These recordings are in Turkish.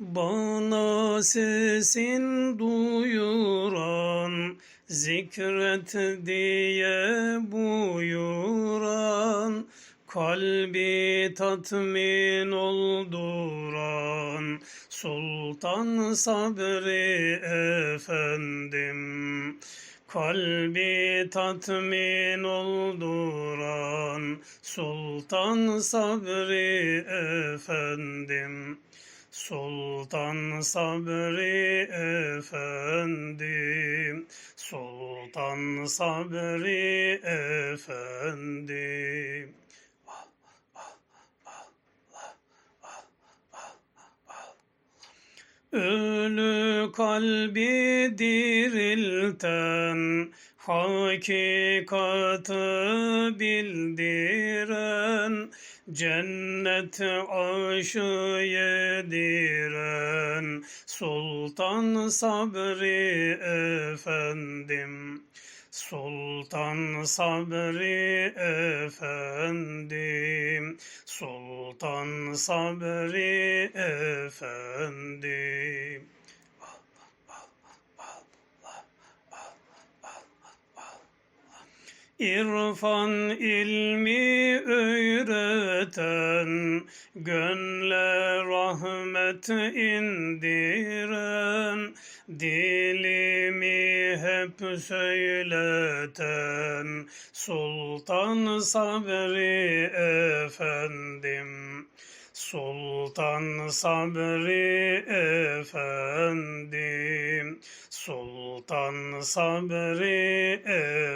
Bana sesin duyuran, zikret diye buyuran, kalbi tatmin olduran, Sultan Sabri Efendim. Kalbi tatmin olduran, Sultan Sabri Efendim. Sultan Sabri Efendim, Sultan Sabri Efendim. Ölü kalbi dirilten, hakikatı bildiren, cennet aşı yediren, Sultan Sabri Efendim. Sultan Sabri Efendim, Sultan Sabri Efendim. İrfan ilmi öğreten, gönle rahmet indiren, dilimi hep söyleten, Sultan Sabri Efendim. Sultan Sabri Efendim, Sultan Sabri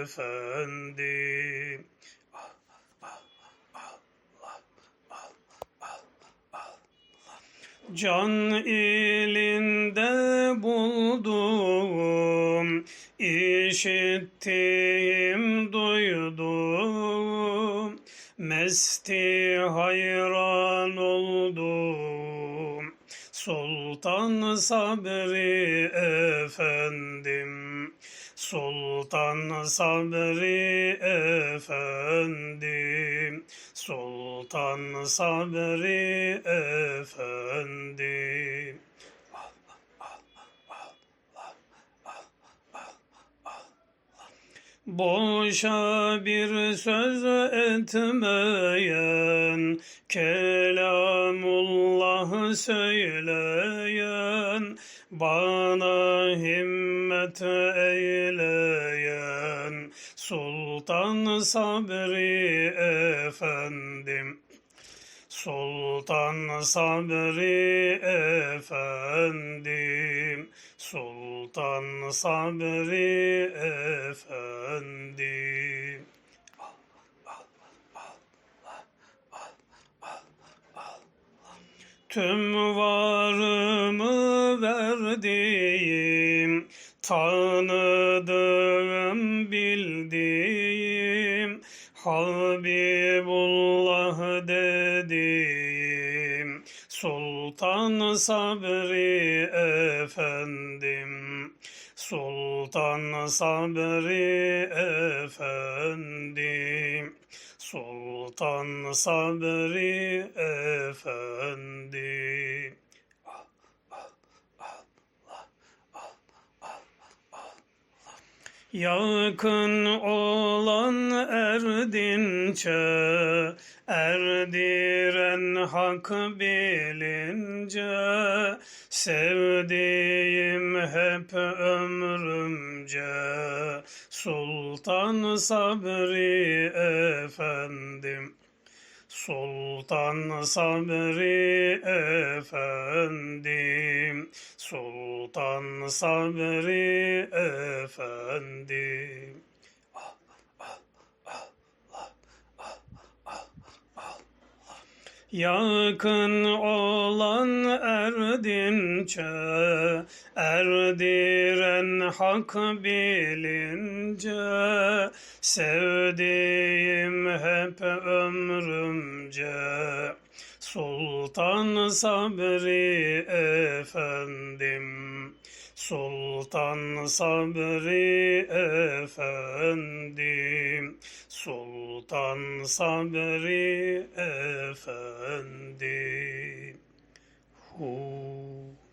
Efendim. Can ilinde buldum, işittim, duydum, mesti hayran oldum. Sultan Sabri Efendim, Sultan Sabri Efendim, Sultan Sabri Efendim. Boşa bir söz etmeyen, kelamullah söyleyen, bana himmet eyleyen, Sultan Sabri Efendim. Sultan Sabri Efendim, Sultan Sabri Efendim. Tüm varımı verdiğim, tanıdığım, bildiğim, Habibullah dediğim, Sultan Sabri Efendim. Sultan Sabri Efendim. Sultan Sabri Efendim. Yakın olan erdince, erdiren hak bilince, sevdiğim hep ömrümce, Sultan Sabri Efendim. Sultan Sabri Efendim, Sultan Sabri Efendim. Yakın olan erdince, erdiren hak bilince, sevdiğim hep ömrümce, Sultan Sabri Efendim. Sultan Sabri Efendim, Sultan Sabri Efendim. Hu